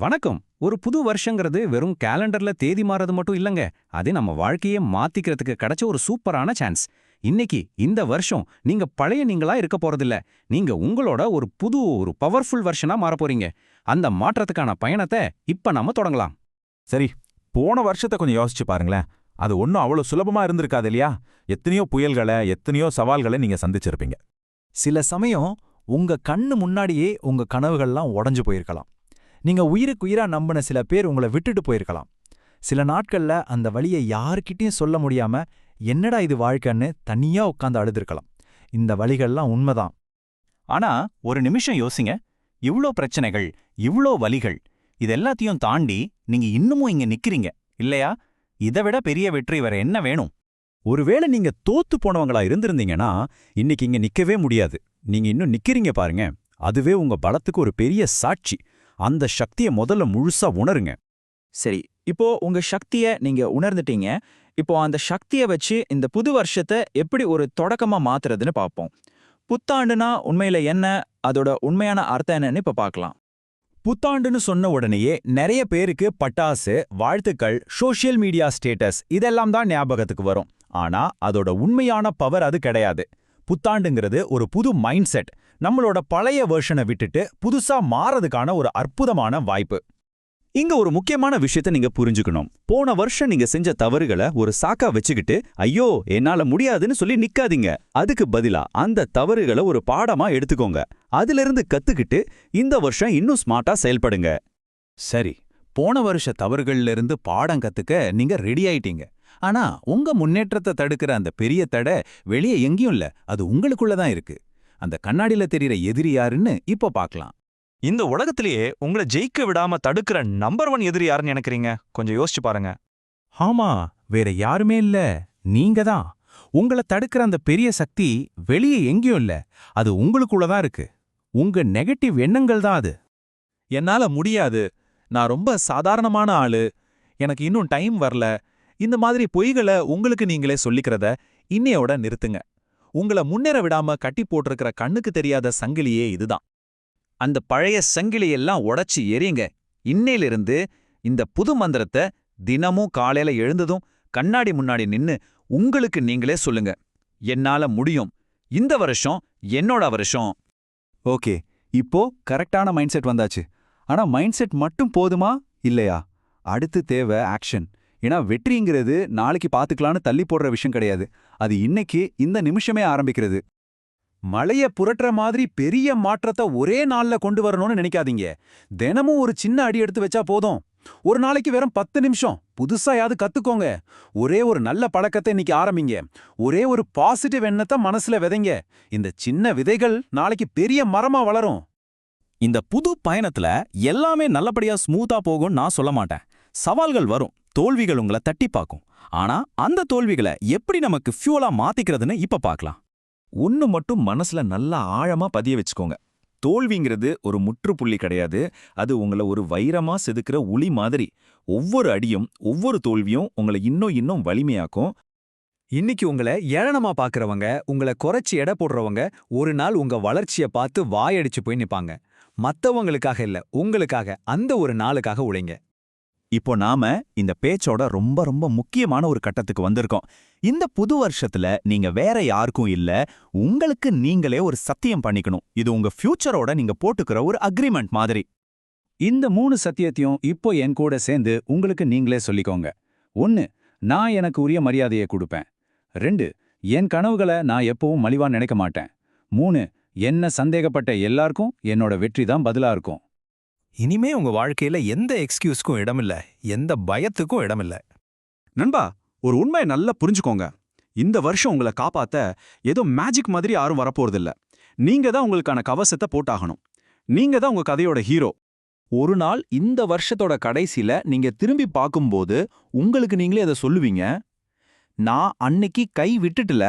வணக்கம். ஒரு புது வருஷங்கிறது வெறும் கேலண்டர்ல தேதி மாறது மட்டும் இல்லங்க. அது நம்ம வாழ்க்கையே மாத்திக்கிறதுக்கு கிடைச்ச ஒரு சூப்பரான சான்ஸ் இன்னைக்கு இந்த வருஷம் நீங்க பழைய நீங்களா இருக்க போறதில்ல. நீங்க உங்களோட ஒரு புது ஒரு பவர்ஃபுல் வருஷனா மாறப் போறீங்க. அந்த மாற்றத்துக்கான பயணத்தை இப்ப நாம தொடங்கலாம். சரி போன வருஷத்தை கொஞ்சம் யோசிச்சு பாருங்களேன். அது ஒன்றும் அவ்வளோ சுலபமா இருந்திருக்காது இல்லையா? எத்தனையோ புயல்களை எத்தனையோ சவால்களை நீங்க சந்திச்சிருப்பீங்க. சில சமயம் உங்க கண்ணு முன்னாடியே உங்க கனவுகள்லாம் உடைஞ்சு போயிருக்கலாம். நீங்க உயிருக்கு உயிரா நம்பின சில பேர் உங்களை விட்டுட்டு போயிருக்கலாம். சில நாட்கள்ல அந்த வழியை யாருக்கிட்டையும் சொல்ல முடியாம என்னடா இது வாழ்க்கைன்னு தனியா உட்காந்து அழுதுருக்கலாம். இந்த வழிகள்லாம் உண்மைதான். ஆனா ஒரு நிமிஷம் யோசிங்க. இவ்ளோ பிரச்சனைகள் இவ்ளோ வலிகள் இது எல்லாத்தையும் தாண்டி நீங்க இன்னமும் இங்க நிக்கிறீங்க இல்லையா? இதை விட பெரிய வெற்றி வேற என்ன வேணும்? ஒருவேளை நீங்க தோத்து போனவங்களா இருந்திருந்தீங்கன்னா இன்னைக்கு இங்க நிக்கவே முடியாது. நீங்க இன்னும் நிக்கிறீங்க பாருங்க. அதுவே உங்க பலத்துக்கு ஒரு பெரிய சாட்சி. அந்த சக்தியை முதல்ல முழுசா உணருங்க. சரி இப்போ உங்க சக்திய நீங்க உணர்ந்துட்டீங்க. இப்போ அந்த சக்திய வச்சு இந்த புது வருஷத்தை எப்படி ஒரு தொடக்கமா மாத்துறதுன்னு பார்ப்போம். புத்தாண்டுனா உண்மையில என்ன? அதோட உண்மையான அர்த்தம் என்னன்னு இப்ப பார்க்கலாம். புத்தாண்டுன்னு சொன்ன உடனேயே நிறைய பேருக்கு பட்டாசு வாழ்த்துக்கள் சோஷியல் மீடியா ஸ்டேட்டஸ் இதெல்லாம் தான் ஞாபகத்துக்கு வரும். ஆனா அதோட உண்மையான பவர் அது கிடையாது. புத்தாண்டுங்கிறது ஒரு புது மைண்ட் செட் நம்மளோட பழைய வேர்ஷனை விட்டுட்டு புதுசா மாறதுக்கான ஒரு அற்புதமான வாய்ப்பு. இங்க ஒரு முக்கியமான விஷயத்தை நீங்க புரிஞ்சுக்கணும். போன வருஷம் நீங்க செஞ்ச தவறுகளை ஒரு சாக்கா வச்சுக்கிட்டு ஐயோ என்னால முடியாதுன்னு சொல்லி நிக்காதீங்க. அதுக்கு பதிலா அந்த தவறுகளை ஒரு பாடமா எடுத்துக்கோங்க. அதிலிருந்து கத்துக்கிட்டு இந்த வருஷம் இன்னும் ஸ்மார்ட்டா செயல்படுங்க. சரி. போன வருஷ தவறுகள்ல இருந்து பாடம் கத்துக்க நீங்க ரெடி ஆயிட்டீங்க. ஆனா உங்க முன்னேற்றத்தை தடுக்கிற அந்த பெரிய தடை வெளியே எங்கேயும் இல்ல. அது உங்களுக்குள்ள தான் இருக்கு. அந்த கண்ணாடியில தெரியற எதிரி யாருன்னு இப்போ பார்க்கலாம். இந்த உலகத்திலேயே உங்களை ஜெயிக்க விடாம தடுக்கிற நம்பர் ஒன் எதிரி யாருன்னு நினைக்கிறீங்க? கொஞ்சம் யோசிச்சு பாருங்க. ஆமா வேற யாருமே இல்ல. நீங்க தான். உங்கள தடுக்கிற அந்த பெரிய சக்தி வெளியே எங்கேயும் இல்ல. அது உங்களுக்குள்ள தான் இருக்கு. உங்க நெகட்டிவ் எண்ணங்கள் தான் அது. என்னால முடியாது. நான் ரொம்ப சாதாரணமான ஆளு. எனக்கு இன்னும் டைம் வரல. இந்த மாதிரி பொய்களை உங்களுக்கு நீங்களே சொல்லிக்கிறத இன்னையோட நிறுத்துங்க. உங்கள முன்னேற விடாம கட்டி போட்டிருக்கிற கண்ணுக்கு தெரியாத சங்கிலியே இதுதான். அந்த பழைய சங்கிலியெல்லாம் உடைச்சு எரியுங்க இன்னையிலிருந்து இந்த புது மந்திரத்தை தினமும் காலையில எழுந்ததும் கண்ணாடி முன்னாடி நின்னு உங்களுக்கு நீங்களே சொல்லுங்க. என்னால முடியும். இந்த வருஷம் என்னோட வருஷம். ஓகே இப்போ கரெக்டான மைண்ட் செட் வந்தாச்சு. ஆனா மைண்ட் செட் மட்டும் போதுமா? இல்லையா? அடுத்து தேவை ஆக்ஷன். ஏன்னா வெற்றிங்கிறது நாளைக்கு பாத்துக்கலான்னு தள்ளி போடுற விஷயம் கிடையாது. அது இன்னைக்கு இந்த நிமிஷமே ஆரம்பிக்கிறது. மழைய புரட்டுற மாதிரி பெரிய மாற்றத்தை ஒரே நாள்ல கொண்டு வரணும்னு நினைக்காதீங்க. தினமும் ஒரு சின்ன அடி எடுத்து வச்சா போதும். ஒரு நாளைக்கு வெறும் பத்து நிமிஷம். புதுசா யாவது கத்துக்கோங்க. ஒரே ஒரு நல்ல பழக்கத்தை இன்னைக்கு ஆரம்பிங்க. ஒரே ஒரு பாசிட்டிவ் எண்ணத்தை மனசுல விதைங்க. இந்த சின்ன விதைகள் நாளைக்கு பெரிய மரமா வளரும். இந்த புது பயணத்துல எல்லாமே நல்லபடியா ஸ்மூத்தா போகும்னு நான் சொல்ல மாட்டேன். சவால்கள் வரும். தோல்விகள் உங்களை தட்டி பார்க்கும். ஆனா அந்த தோல்விகளை எப்படி நமக்கு ஃபியூலா மாத்திக்கிறதுன்னு இப்ப பார்க்கலாம். ஒன்னு மட்டும் மனசுல நல்லா ஆழமா பதிய வச்சுக்கோங்க. தோல்விங்கிறது ஒரு முற்றுப்புள்ளி கிடையாது. அது உங்களை ஒரு வைரமா செதுக்கிற உளி மாதிரி. ஒவ்வொரு அடியும் ஒவ்வொரு தோல்வியும் உங்களை இன்னும் இன்னும் வலிமையாக்கும். இன்னைக்கு உங்களை ஏளனமா பாக்குறவங்க உங்களை குறைச்சி எடை போடுறவங்க ஒரு நாள் உங்க வளர்ச்சிய பார்த்து வாயடிச்சு போய் நிப்பாங்க. மத்தவங்களுக்காக இல்ல உங்களுக்காக அந்த ஒரு நாளுக்காக உழைங்க. இப்போ நாம இந்த பேச்சோட ரொம்ப ரொம்ப முக்கியமான ஒரு கட்டத்துக்கு வந்திருக்கோம். இந்த புது வருஷத்துல நீங்க வேற யாருக்கும் இல்ல உங்களுக்கு நீங்களே ஒரு சத்தியம் பண்ணிக்கணும். இது உங்க ஃபியூச்சரோட நீங்க போட்டுக்கிற ஒரு அக்ரிமெண்ட் மாதிரி. இந்த மூணு சத்தியத்தையும் இப்போ என் கூட சேர்ந்து உங்களுக்கு நீங்களே சொல்லிக்கோங்க. ஒன்னு நான் எனக்கு உரிய மரியாதையை கொடுப்பேன். ரெண்டு என் கனவுகளை நான் எப்பவும் மலிவா நினைக்க மாட்டேன். மூணு என்ன சந்தேகப்பட்ட எல்லாருக்கும் என்னோட வெற்றி தான் பதிலா இருக்கும். இனிமே உங்க வாழ்க்கையில எந்த எக்ஸ்கியூஸ்க்கும் இடமில்ல எந்த பயத்துக்கும் இடமில்ல. நண்பா ஒரு உண்மையை நல்லா புரிஞ்சுக்கோங்க. இந்த வருஷம் உங்களை காப்பாத்த ஏதோ மேஜிக் மாதிரி யாரும் வரப்போறதில்ல. நீங்க தான் உங்களுக்கான கவசத்தை போட்டாகணும். நீங்க தான் உங்க கதையோட ஹீரோ ஒரு நாள் இந்த வருஷத்தோட கடைசியில நீங்க திரும்பி பார்க்கும்போது உங்களுக்கு நீங்களே அதை சொல்லுவீங்க நான் அன்னைக்கு கை விட்டுட்டுல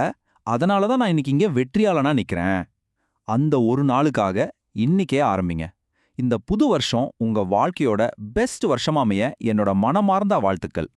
அதனால தான் நான் இன்னைக்கு இங்க வெற்றியாளனா நிக்கிறேன். அந்த ஒரு நாளுக்காக இன்னிக்கே ஆரம்பிங்க. இந்த புது வருஷம் உங்க வாழ்க்கையோட பெஸ்ட் வருஷமாமைய என்னோட மனமார்ந்த வாழ்த்துக்கள்.